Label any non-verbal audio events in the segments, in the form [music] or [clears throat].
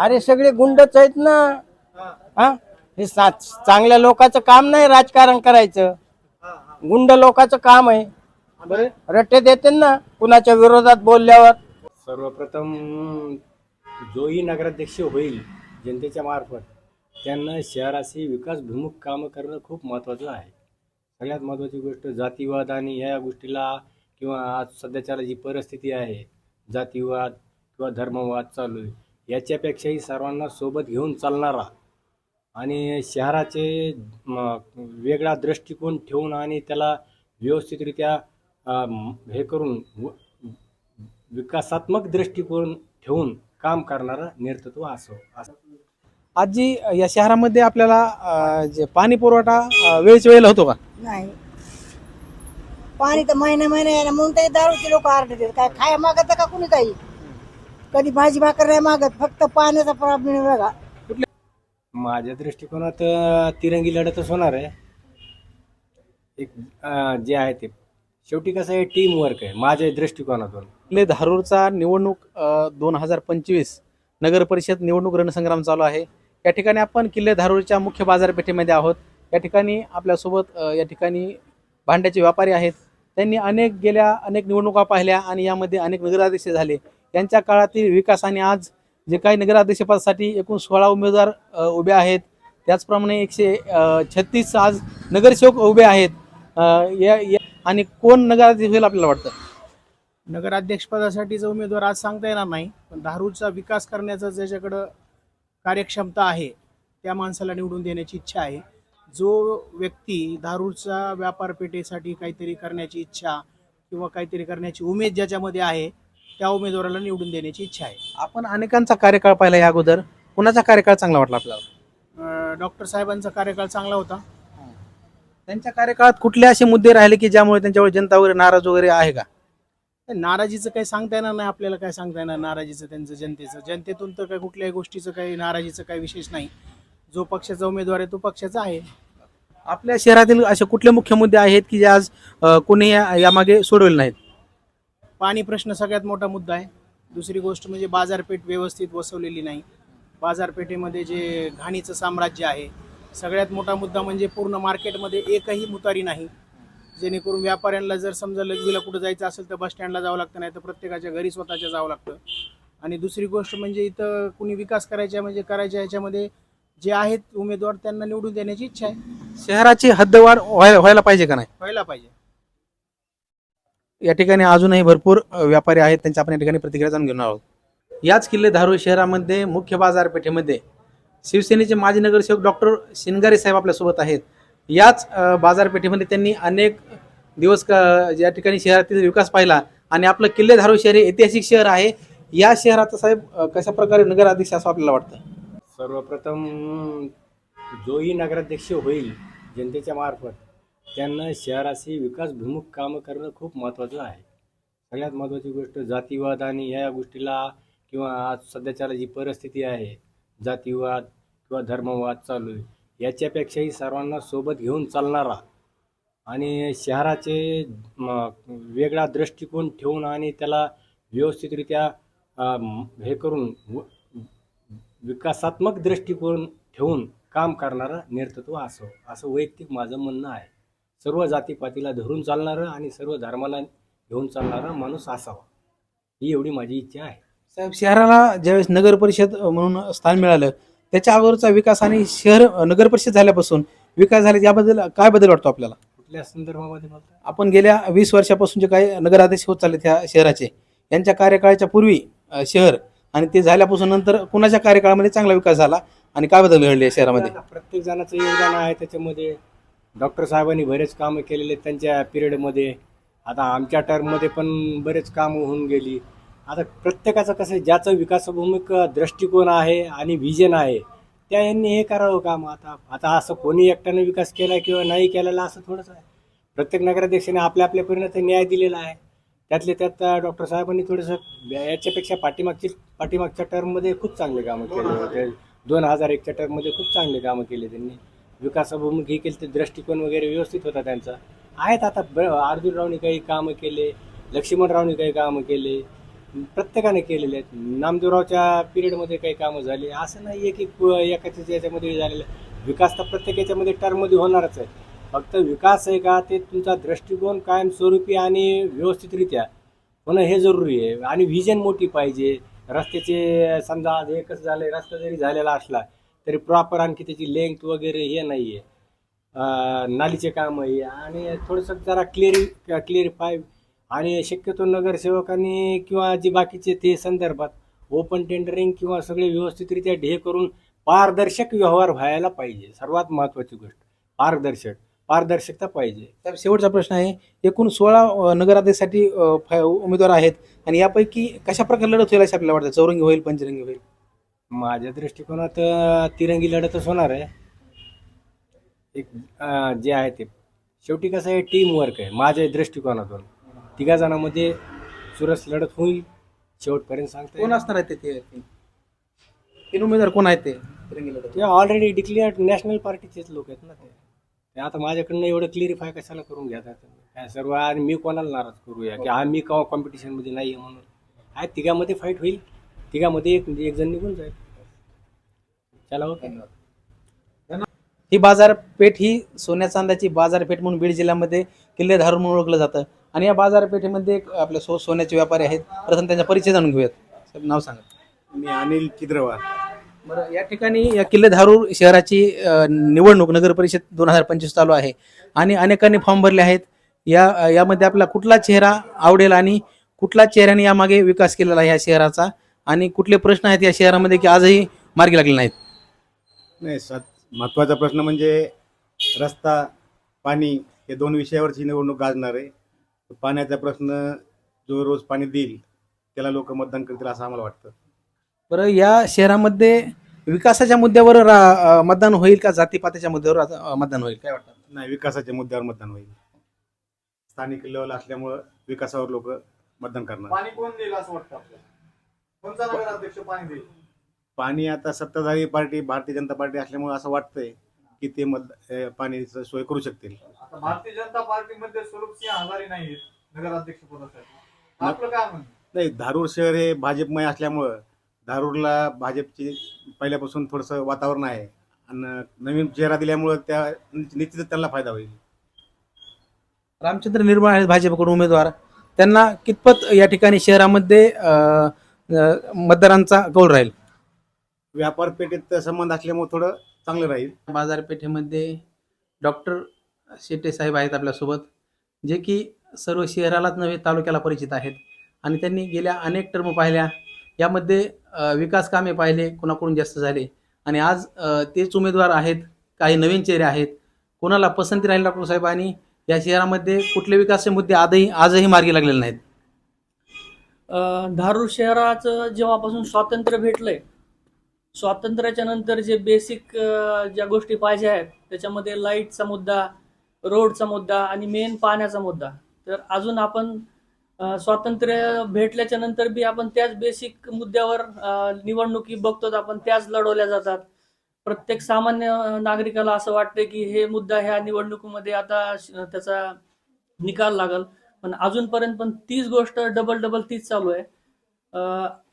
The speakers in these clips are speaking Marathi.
अरे सगळे गुंडच आहेत ना. हा? हे सा- चांगल्या लोकांचं काम नाही राजकारण करायचं. गुंड लोकांचं काम आहे. रट्टे देते ना कुणाच्या विरोधात बोलल्यावर. सर्वप्रथम जोही नगराध्यक्ष होईल जनतेच्या मार्फत. त्यांना शहराशी विकासभिमुख कामं करणं खूप महत्त्वाचं आहे. सगळ्यात महत्त्वाची गोष्ट जातीवाद आणि ह्या गोष्टीला किंवा आज सध्याच्याला जी परिस्थिती आहे जातीवाद किंवा धर्मवाद चालू आहे. याच्यापेक्षाही सर्वांना सोबत घेऊन चालणारा आणि शहराचे वेगळा दृष्टिकोन ठेवून आणि त्याला व्यवस्थितरित्या हे करून व- विकासात्मक दृष्टिकोन ठेवून काम करणारा नेतृत्व असो असं. आजी या शहरामध्ये आपल्याला जे पाणी पुरवठा अं, वेळच्या वेळेला होतो का? नाही. पाणी तर महिना महिना यायला म्हणून ते दारूचे लोक आरडतात काय खाया मागत का कुणी काही? कधी भाजी भाकर नाही मागत फक्त पाण्याचा प्रॉब्लेम वेगळा माझ्या दृष्टिकोनात तिरंगी लढतच होणार आहे. एक अ, जे आहे ते. शेवटी कसं आहे टीम वर्क आहे माझ्या दृष्टिकोनातून. आपले धारूरचा निवडणूक दोन हजार पंचवीस नगर परिषद निवडणूक रणसंग्राम चालू आहे. या ठिकाणी आपण किल्ले धारूरच्या मुख्य बाजारपेठेमध्ये आहोत. या ठिकाणी आपल्यासोबत अ, या ठिकाणी भांड्याचे व्यापारी आहेत. त्यांनी अनेक गेल्या अनेक निवडणुका पाहिल्या आणि यामध्ये अनेक नगराध्यक्ष झाले. त्यांच्या काळातील विकास आणि आज जे काही नगराध्यक्षपदासाठी एकूण सोळा उमेदवार उभे आहेत. त्याचप्रमाणे एकशे छत्तीस आज नगरसेवक उभे आहेत. या- आणि कोण नगराध्यक्ष होईल आपल्याला वाटतं? नगराध्यक्षपदासाठीचा उमेदवार आज सांगता येणार नाही पण धारूरचा विकास करण्याचा ज्याच्याकडं कार्यक्षमता आहे त्या माणसाला निवडून देण्याची इच्छा आहे. जो व्यक्ती धारूरचा व्यापारपेठेसाठी काहीतरी करण्याची इच्छा किंवा काहीतरी करण्याची उमेद ज्याच्यामध्ये आहे त्या उमेदवाराला निवडून देण्याची इच्छा आहे. आपण अनेकांचा कार्यकाळ पाहिला या अगोदर. कुणाचा कार्यकाळ चांगला वाटला आपल्याला? अं, डॉक्टर साहेबांचा कार्यकाळ चांगला होता. त्यांच्या कार्यकाळात कुठले असे मुद्दे राहिले की ज्यामुळे त्यांच्यावर जनता वगैरे नाराज वगैरे आहे का? नाराजीचं काही सांगता येणार नाही आपल्याला काय सांगता येणार नाराजीचं त्यांचं जनतेचं. जनतेतून तर काही कुठल्याही गोष्टीचं काही नाराजीचं काही विशेष नाही. जो पक्षाचा उमेदवार आहे तो पक्षाचा आहे. आपल्या शहरातील असे कुठले मुख्य मुद्दे आहेत की जे आज अ, कोणी या- यामागे सोडवले नाहीत? पाणी प्रश्न सगळ्यात मोठा मुद्दा आहे. दुसरी गोष्ट म्हणजे बाजारपेठ व्यवस्थित वसवलेली नाही. बाजारपेठेमध्ये जे घाणीचं साम्राज्य आहे सगळ्यात मोठा मुद्दा म्हणजे पूर्ण मार्केटमध्ये एकही मुतारी नाही. जेणेकरून व्यापाऱ्यांना जर समजा लघवीला कुठं जायचं असेल तर बस स्टँडला जावं लागतं नाही तर प्रत्येकाच्या घरी स्वतःच्या जावं लागतं. आणि दुसरी गोष्ट म्हणजे इथं कुणी विकास करायच्या म्हणजे करायच्या ह्याच्यामध्ये जे आहेत उमेदवार त्यांना निवडून देण्याची इच्छा आहे. शहराची हद्दवाढ व्हायला व्हायला पाहिजे का नाही? व्हायला पाहिजे. या ठिकाणी अजूनही भरपूर व्यापारी आहेत. त्यांच्या आपण या ठिकाणी प्रतिक्रिया जाणून घेणार आहोत. याच किल्ले धारूर शहरामध्ये मुख्य बाजारपेठेमध्ये शिवसेनेचे माजी नगरसेवक डॉक्टर शिनगारे साहेब आपल्यासोबत आहेत. याच बाजारपेठेमध्ये त्यांनी अनेक दिवस क- या ठिकाणी शहरातील विकास पाहिला आणि आपलं किल्ले धारूर शहर हे ऐतिहासिक शहर आहे. या शहराचं साहेब कशा प्रकारे नगराध्यक्ष असं आपल्याला वाटतं? सर्वप्रथम जोही नगराध्यक्ष होईल जनतेच्या मार्फत. त्यांना शहराशी विकासभिमुख कामं करणं खूप महत्त्वाचं आहे. सगळ्यात महत्त्वाची गोष्ट जातीवाद आणि ह्या गोष्टीला किंवा आज सध्याच्याला जी परिस्थिती आहे जातीवाद किंवा धर्मवाद चालू आहे याच्यापेक्षाही सर्वांना सोबत घेऊन चालणारा आणि शहराचे वेगळा दृष्टिकोन ठेवून आणि त्याला व्यवस्थितरित्या हे करून व- विकासात्मक दृष्टिकोन ठेवून काम करणारं नेतृत्व असो असं वैयक्तिक माझं म्हणणं आहे. सर्व जातीपातीला धरून चालणारं आणि सर्व धर्माला घेऊन चालणारा माणूस असावा. ही एवढी माझी इच्छा आहे. साहेब शहराला ज्यावेळेस नगर परिषद म्हणून स्थान मिळालं त्याच्या अगोदरचा विकास आणि शहर नगर परिषद झाल्यापासून विकास झाले याबद्दल काय बदल वाटतो आपल्याला? कुठल्या संदर्भामध्ये आपण गेल्या वीस वर्षापासून जे काही नगराध्यक्ष होत चालले त्या शहराचे यांच्या कार्यकाळाच्या पूर्वी अ, शहर आणि ते झाल्यापासून नंतर कुणाच्या कार्यकाळामध्ये चांगला विकास झाला आणि काय बदल घडले या शहरामध्ये? प्रत्येक जणाचं योगदान आहे त्याच्यामध्ये डॉक्टर साहेबांनी बरेच कामं केलेले त्यांच्या पिरियडमध्ये. आता आमच्या टर्ममध्ये पण बरेच कामं होऊन गेली. आता प्रत्येकाचं कसं आहे, ज्याचं विकासभूमिक दृष्टिकोन आहे आणि व्हिजन आहे त्या यांनी हे करावं काम. आता आता असं कोणी एकट्यानं विकास केला किंवा नाही केलेला असं थोडंच आहे. प्रत्येक नगराध्यक्षाने आपल्या आपल्या परिणाम न्याय दिलेला आहे. त्यातले त्यात डॉक्टर साहेबांनी थोडंसं याच्यापेक्षा पाठीमागची पाठीमागच्या टर्ममध्ये खूप चांगले कामं केले होते. दोन हजार एकच्या टर्ममध्ये खूप चांगले कामं केले त्यांनी. विकासाभिमुख हे केले ते दृष्टिकोन वगैरे व्यवस्थित होता त्यांचा. आहेत आता ब अर्जुनरावनी काही कामं केले लक्ष्मणरावनी काही कामं केले प्रत्येकाने केलेले आहेत. नामदेवरावच्या पिरियडमध्ये काही कामं झाली असं नाही आहे की प- एकाच याच्यामध्ये झालेलं. आहे. विकास तर प्रत्येक याच्यामध्ये टर्ममध्ये होणारच आहे. फक्त विकास आहे का ते तुमचा दृष्टिकोन कायमस्वरूपी आणि व्यवस्थितरित्या होणं हे जरुरी आहे. आणि व्हिजन मोठी पाहिजे. रस्त्याचे समजा आज एकच कसं झालं रस्ता जरी झालेला असला तरी प्रॉपर आणखी त्याची लेंथ वगैरे हे नाही आहे नालीचे काम आहे. आणि थोडंसं जरा क्लिअरी क्लिअरिफाय आणि शक्यतो नगरसेवकांनी किंवा जे बाकीचे ते संदर्भात ओपन टेंडरिंग किंवा सगळे व्यवस्थितरित्या ढे करून पारदर्शक व्यवहार व्हायला पाहिजे. सर्वात महत्त्वाची गोष्ट पारदर्शक पारदर्शकता पाहिजे. तर शेवटचा प्रश्न आहे. एकूण सोळा नगराध्यक्षसाठी उमेदवार आहेत आणि यापैकी कशा प्रकारे लढत होईल असं आपल्याला वाटतं? चौरंगी होईल पंचरंगी होईल? माझ्या दृष्टिकोनात अं, तिरंगी लढतच होणार आहे. एक अं, जे आहे ते. शेवटी कसं आहे टीम वर्क आहे माझ्या दृष्टिकोनातून. तिघा जणांमध्ये सुरस लढत होईल शेवटपर्यंत सांगता कोण येईल. असणार आहेत ते तीन उमेदवार कोण आहेत ते तिरंगी लढत? ते ऑलरेडी डिक्लेअर्ड नॅशनल पार्टीचेच लोक आहेत ना ते. ते आता माझ्याकडनं एवढं क्लिअरिफाय कशाला करून घेतात? काय सर्व आणि मी कोणाला नाराज करूया? की हा मी कवा कॉम्पिटिशनमध्ये नाही आहे म्हणून? आहे तिघामध्ये फाईट होईल. तिघामध्ये एक एक जण निघून जाईल. चला ओके. ही बाजारपेठ ही सोन्या चांद्याची बाजारपेठ म्हणून बीड जिल्ह्यामध्ये किल्ले धारून म्हणून ओळखलं जातं. आणि या बाजारपेठेमध्ये एक आपल्या सो सोन्याचे व्यापारी आहेत. प्रथम त्यांचा परिचय जाणून घेऊयात. साहेब, नाव सांगा. मी अनिल चित्रवार बरं या ठिकाणी या किल्ले धारूर शहराची अ, निवडणूक नगर परिषद दोन हजार पंचवीस चालू आहे. आणि अनेकांनी फॉर्म भरले आहेत. या यामध्ये आपला कुठला चेहरा आवडेल आणि कुठल्या चेहऱ्याने यामागे विकास केलेला आहे या शहराचा? आणि कुठले प्रश्न आहेत या शहरामध्ये की आजही मार्गी लागले नाहीत? नाही सत महत्त्वाचा प्रश्न म्हणजे रस्ता पाणी हे दोन विषयावरची निवडणूक गाजणार आहे. पाण्याचा प्रश्न जो रोज पाणी देईल त्याला लोक मतदान करतील असं आम्हाला वाटतं. बरं या शहरामध्ये विकासाच्या मुद्द्यावर रा- अ, मतदान होईल का? जातीपातीच्या मुद्द्यावर अ, मतदान होईल काय वाटतं? नाही विकासाच्या मुद्द्यावर मतदान होईल. स्थानिक लेवल असल्यामुळं विकासावर लोक मतदान करणार. पाणी कोण देईल असं वाटतं आपल्याला? कोणता नगराध्यक्ष पाणी देईल? पाणी आता सत्ताधारी पार्टी भारतीय जनता पार्टी असल्यामुळे असं वाटतंय की ते मत अं, पाणीचं सोय करू शकतील. आता भारतीय जनता पार्टीमध्ये स्वरूप सिंह हजारी नाही नगराध्यक्ष पदासाठी. आपलं काय म्हणणं? नाही धारूर शहर हे भाजपमय असल्यामुळं धारूरला भाजपची पहिल्यापासून थोडंसं वातावरण आहे. आणि नवीन चेहरा दिल्यामुळं त्या निश्चितच त्यांना फायदा होईल. रामचंद्र निर्मळ आहेत भाजपकडून उमेदवार. त्यांना कितपत या ठिकाणी शहरामध्ये अ, मतदारांचा कौल राहील. व्यापार पेठेत संबंध असल्यामुळे थोडं चांगलं राहील. बाजारपेठेमध्ये डॉक्टर शेट्टे साहेब आहेत आपल्यासोबत जे की सर्व शहरालाच नव्हे तालुक्याला परिचित आहेत. आणि त्यांनी गेल्या अनेक टर्म पाहिल्या. यामध्ये विकास कामे पाहिले कोणाकडून जास्त झाले. आणि आज तेच उमेदवार आहेत काही नवीन चेहरे आहेत. कोणाला पसंती राहील डॉक्टर साहेब आणि या शहरामध्ये कुठले विकासाचे मुद्दे आजही आजही मार्गी लागलेले नाहीत. धारूर शहराचं जेव्हापासून स्वातंत्र्य भेटलंय स्वातंत्र्याच्या नंतर जे बेसिक ज्या गोष्टी पाहिजे आहेत त्याच्यामध्ये लाईटचा मुद्दा रोडचा मुद्दा आणि मेन पाण्याचा मुद्दा. तर अजून आपण स्वातंत्र्य भेटल्याच्या नंतर बी आपण त्याच बेसिक मुद्द्यावर निवडणुकी बघतो आपण त्याच लढवल्या जातात. प्रत्येक सामान्य नागरिकाला असं वाटतं की हे मुद्दा ह्या निवडणुकीमध्ये आता त्याचा निकाल लागल. पण अजूनपर्यंत पण तीच गोष्ट डबल डबल तीच चालू आहे.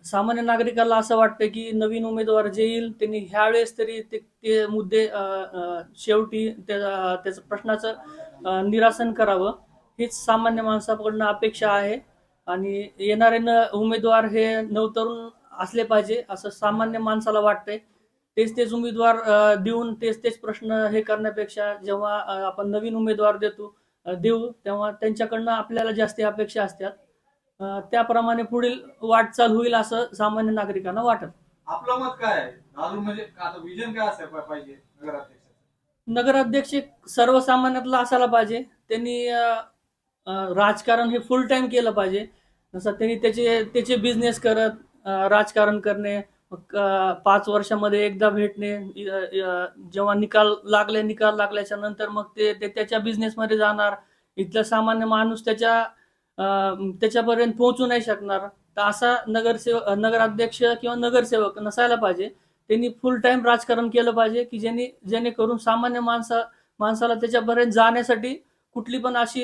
सामान्य नागरिकाला असं वाटतं की नवीन उमेदवार जे येईल त्यांनी ह्यावेळेस तरी ते ते मुद्दे शेवटी त्या त्याचं प्रश्नाचं निरासन करावं. हीच सामान्य माणसाकडनं अपेक्षा आहे. आणि येणारे न उमेदवार हे नवतरुण असले पाहिजे असं सामान्य माणसाला वाटतंय. तेच तेच उमेदवार देऊन तेच तेच प्रश्न हे करण्यापेक्षा जेव्हा आपण नवीन उमेदवार देतो देऊ. तेव्हा त्यांच्याकडनं आपल्याला जास्ती अपेक्षा असतात. त्याप्रमाणे पुढील वाटचाल होईल असं सामान्य नागरिकांना वाटत. आपलं मत काय म्हणजे विजन काय असायला पाहिजे नगराध्यक्ष? नगराध्यक्ष सर्वसामान्यातला असायला पाहिजे. त्यांनी राजकारण हे फुल टाइम केलं पाहिजे. जसं त्यांनी त्याचे त्याचे बिझनेस करत राजकारण करणे पाच वर्षामध्ये एकदा भेटणे जेव्हा निकाल लागले निकाल लागल्याच्या नंतर मग ते ते त्याच्या बिझनेसमध्ये जाणार. इथला सामान्य माणूस त्याच्या त्याच्यापर्यंत पोहोचू नाही शकणार. तर असा नगरसेवक नगराध्यक्ष किंवा नगरसेवक नसायला पाहिजे. त्यांनी फुल टाइम राजकारण केलं पाहिजे की ज्यांनी जेणेकरून सामान्य माणसा माणसाला त्याच्यापर्यंत जाण्यासाठी कुठली पण अशी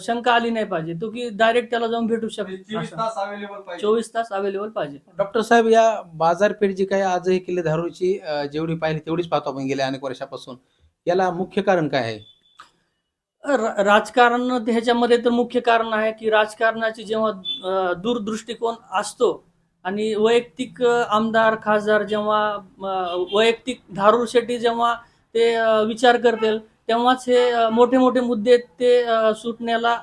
शंका आली नाही पाहिजे. तो की डायरेक्ट त्याला जाऊन भेटू म्हणजे चोवीस शकतो तास अवेलेबल पाहिजे. चोवीस तास अवेलेबल पाहिजे. डॉक्टर साहेब या बाजारपेठ जी काही आजही किल्ले धारूरची अ, जेवढी पाहिली तेवढीच पाहतो आपण गेल्या अनेक वर्षापासून. याला मुख्य कारण काय आहे? राजकारण ह्याच्यामध्ये तर मुख्य कारण आहे की राजकारणाची जेव्हा दूरदृष्टिकोन असतो आणि वैयक्तिक आमदार खासदार जेव्हा वैयक्तिक धारूर शेट्टी जेव्हा ते विचार करतील तेव्हाच हे मोठे मोठे मुद्दे ते सुटण्याला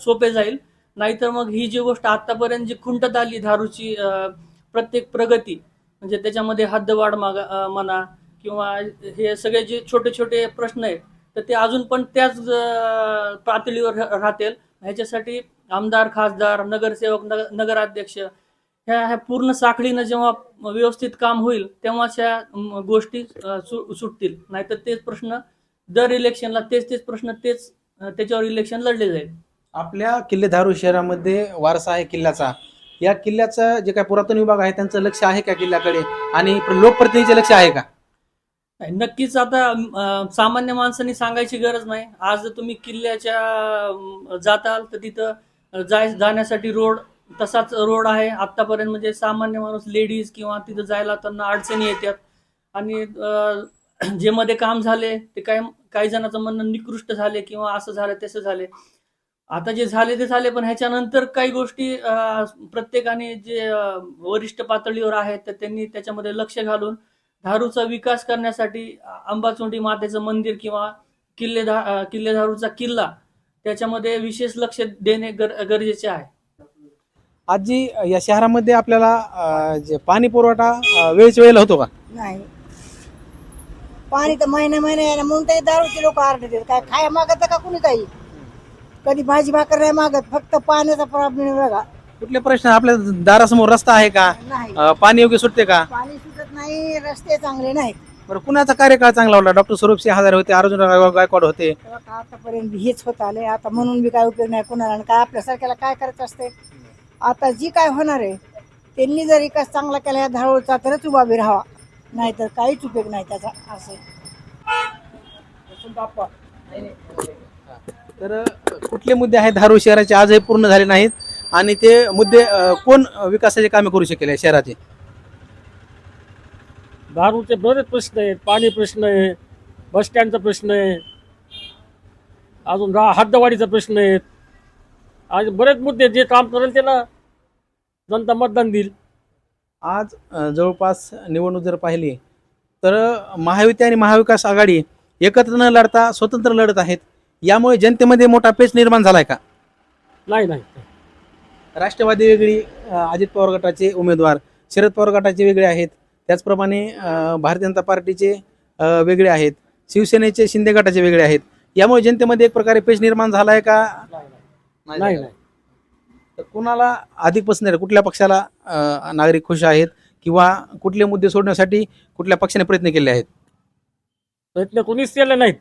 सोपे जाईल. नाहीतर मग ही जी गोष्ट आतापर्यंत जी खुंटत आली धारूची प्रत्येक प्रगती म्हणजे त्याच्यामध्ये हद्दवाढ मागा म्हणा किंवा हे सगळे जे छोटे छोटे प्रश्न आहेत तर ते अजून पण त्याच पातळीवर राहतील. ह्याच्यासाठी आमदार खासदार नगरसेवक नग नगराध्यक्ष ह्या ह्या पूर्ण साखळीनं जेव्हा व्यवस्थित काम होईल तेव्हाच ह्या म, गोष्टी सुटतील. नाहीतर तेच प्रश्न दर इलेक्शनला तेच तेच प्रश्न तेच त्याच्यावर इलेक्शन लढले जाईल. आपल्या किल्ले धारूर शहरामध्ये वारसा आहे किल्ल्याचा. या किल्ल्याचं जे काही पुरातन विभाग आहे त्यांचं लक्ष आहे का किल्ल्याकडे? आणि लोकप्रतिनिधीचे लक्ष आहे का? नक्कीच आता सामान्य माणसांनी सांगायची गरज नाही. आज जर तुम्ही किल्ल्याच्या जाताल तर तिथं जाय जाण्यासाठी रोड तसाच रोड आहे. आतापर्यंत म्हणजे सामान्य माणूस लेडीज किंवा तिथं जायला त्यांना अडचणी येतात. आणि [clears throat] जे मध्ये काम झाले ते काय काही जणांचं म्हणणं निकृष्ट झाले किंवा असं झालं तसं झाले. आता जे झाले ते झाले पण ह्याच्यानंतर काही गोष्टी अं, प्रत्येकाने जे वरिष्ठ पातळीवर आहेत तर त्यांनी त्याच्यामध्ये लक्ष घालून धारूचा विकास करण्यासाठी अंबाचोंडी मातेचं मंदिर किंवा किल्ले धा किल्ले धारूचा किल्ला त्याच्यामध्ये विशेष लक्ष देणे गर गरजेचे आहे. आजी या शहरामध्ये आपल्याला अ, जे पाणी पुरवठा अ, वेळच्या वेळेला होतो का? नाही. पाणी तर महिने महिने यायला म्हणून ते दारूचे लोक आरडतात काय खाया मागत का कुणी काही? कधी भाजी भाकर नाही मागत फक्त पाण्याचा प्रॉब्लेम वेगळा कुठले प्रश्न? आपल्या दारासमोर रस्ता आहे का? नाही. अ, पाणी योग्य सुटते का? पाणी सुटत नाही रस्ते चांगले नाहीत. बरं कुणाचा कार्यकाळ चांगला होता? डॉक्टर स्वरूपसिंह हजारे होते अर्जुन गायकवाड होते. तेव्हा का आतापर्यंत हेच होत आले आता म्हणून बी काय उपयोग नाही कुणाला आणि काय आपल्यासारख्याला काय करायचं असते आता जी काय होणार आहे त्यांनी जर विकास चांगला केला या धारोळचा तरच उभा बी राहावा. नाहीतर काहीच उपयोग नाही त्याचा असं. तर कुठले मुद्दे आहेत? धारूर शहराचे आजही पूर्ण झाले नाहीत. आणि ते मुद्दे कोण विकासाचे कामे करू शकेल या शहराचे? दारूचे बरेच प्रश्न आहेत. पाणी प्रश्न आहे बस स्टँडचा प्रश्न आहे अजून रा हद्दवाढीचा प्रश्न आहेत आज बरेच मुद्दे. जे काम करेल त्याला जनता मतदान देईल. आज अ, जवळपास निवडणूक जर पाहिली तर महायुती आणि महाविकास आघाडी एकत्र न लढता स्वतंत्र लढत आहेत. यामुळे जनतेमध्ये मोठा पेच निर्माण झालाय का? नाही नाही. राष्ट्रवादी वेगळी अ, अजित पवार गटाचे उमेदवार शरद पवार गटाचे वेगळे आहेत. त्याचप्रमाणे अ, भारतीय जनता पार्टीचे अ, वेगळे आहेत. शिवसेनेचे शिंदे गटाचे वेगळे आहेत. यामुळे जनतेमध्ये एक प्रकारे पेच निर्माण झालाय का? नाही नाही. तर कुणाला अधिक पसंत आहे कुठल्या पक्षाला अ, नागरिक खुश आहेत किंवा कुठले मुद्दे सोडण्यासाठी कुठल्या पक्षाने प्रयत्न केले आहेत? प्रयत्न कोणीच केले नाहीत.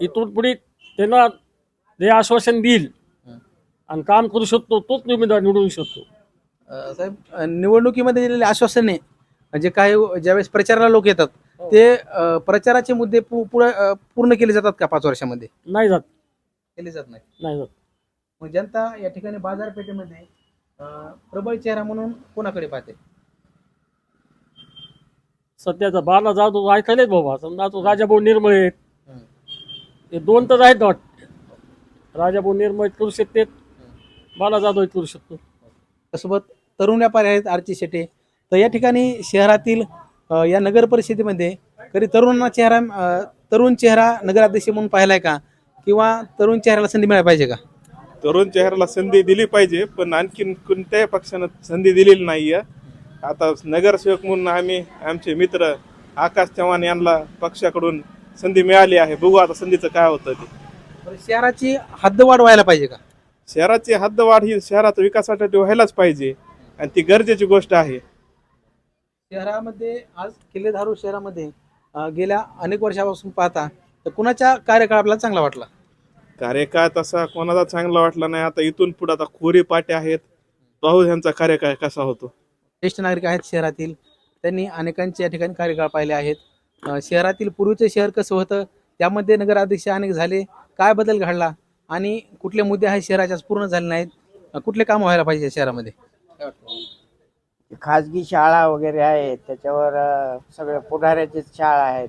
इथून पुढे त्यांना जे आश्वासन देईल आणि काम करू शकतो तोच उमेदवार निवडून शकतो. अ, साहेब अ, निवडणुकीमध्ये दिलेले आश्वासने म्हणजे काही ज्यावेळेस प्रचाराला लोक येतात ते अ, प्रचाराचे मुद्दे पू- पुढे अ, पूर्ण केले जातात का पाच वर्षामध्ये? नाही जात. केले जात नाही. नाही जात. मग जनता या ठिकाणी बाजारपेठेमध्ये अ, प्रबळ चेहरा म्हणून कोणाकडे पाहते? सध्याचा बाला जाधव ऐकायलाच बाबा समजा तो राजाभाऊ निर्मळे आहेत. हे. दोन तर आहेत वाटत. राजाभाऊ निर्मळे करू शकतात बाला जाधव करू शकतो. त्यासोबत तरुण व्यापारी आहेत आरची शेटे. तर या ठिकाणी शहरातील या नगर परिषदेमध्ये कधी तरुणांना चेहरा तरुण चेहरा नगराध्यक्ष म्हणून पाहिलाय का? किंवा तरुण चेहऱ्याला संधी मिळायला पाहिजे का? तरुण चेहऱ्याला संधी दिली पाहिजे पण आणखीन कोणत्याही पक्षानं संधी दिलेली नाही आहे आता नगरसेवक म्हणून आम्ही आमचे मित्र आकाश चव्हाण यांना पक्षाकडून संधी मिळाली आहे. बघू आता संधीचं काय होतं ते. शहराची हद्दवाढ व्हायला पाहिजे का? शहराची हद्दवाढ ही शहराच्या विकासासाठी व्हायलाच पाहिजे आणि ती गरजेची गोष्ट आहे. शहरामध्ये आज किल्ले धारूर शहरामध्ये अ, गेल्या अनेक वर्षापासून पाहता तर कुणाच्या कार्यकाळ आपल्याला चांगला वाटला? कार्यकाळ तसा कोणाचा चांगला वाटला नाही. आता इथून पुढे आता खोरी पाट्या आहेत. पाहू ह्यांचा कार्यकाळ कसा होतो? ज्येष्ठ नागरिक आहेत शहरातील. त्यांनी अनेकांचे या ठिकाणी कार्यकाळ पाहिले आहेत. अ, शहरातील पूर्वीचं शहर कसं होतं? यामध्ये नगराध्यक्ष अनेक झाले. काय बदल घडला? आणि कुठले मुद्दे आहेत शहराच्या पूर्ण झाले नाहीत? अ, कुठले कामं व्हायला पाहिजे या शहरामध्ये? खाजगी शाळा वगैरे आहेत. त्याच्यावर अं, सगळे पुढाऱ्याचे शाळा आहेत.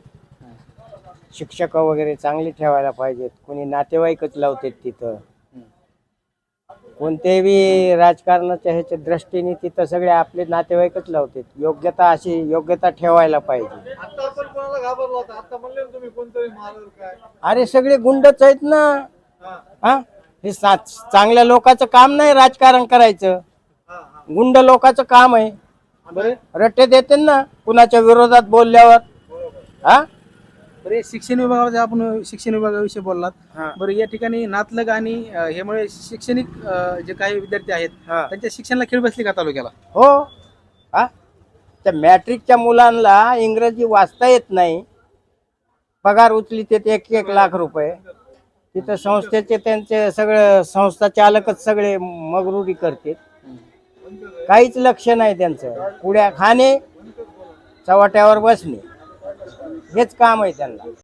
शिक्षक वगैरे चांगली ठेवायला पाहिजेत. कोणी नातेवाईकच लावतात तिथं. कोणत्याही राजकारणाच्या ह्याच्या दृष्टीने तिथं सगळे आपले नातेवाईकच लावतात. योग्यता अशी योग्यता ठेवायला पाहिजे. आता आपण कोणाला घाबरलो होता? आता म्हणले ना तुम्ही कोणतरी मारल काय? अरे सगळे गुंडच आहेत ना. हा. हा? हे सा- चांगल्या लोकांचं काम नाही राजकारण करायचं. हा हा. गुंड लोकांचं काम आहे. बरं. रट्टे देते ना कुणाच्या विरोधात बोलल्यावर. हा? बरे शिक्षण विभागामध्ये आपण शिक्षण विभागाविषयी बोललात. हा. बरं या ठिकाणी नातलग आणि अ, ह्यामुळे शैक्षणिक अ, जे काही विद्यार्थी आहेत हा. त्यांच्या शिक्षणाला खेळ बसली का तालुक्याला? हो. हा? त्या मॅट्रिकच्या मुलांना इंग्रजी वाचता येत नाही. पगार उचली ते एक एक लाख रुपये. तिथं संस्थेचे त्यांचे सगळं संस्था चालकच सगळे मगरुरी करते काहीच लक्ष नाही त्यांचं. पुड्या खाणे चवाट्यावर बसणे. हेच काम आहे त्यांना.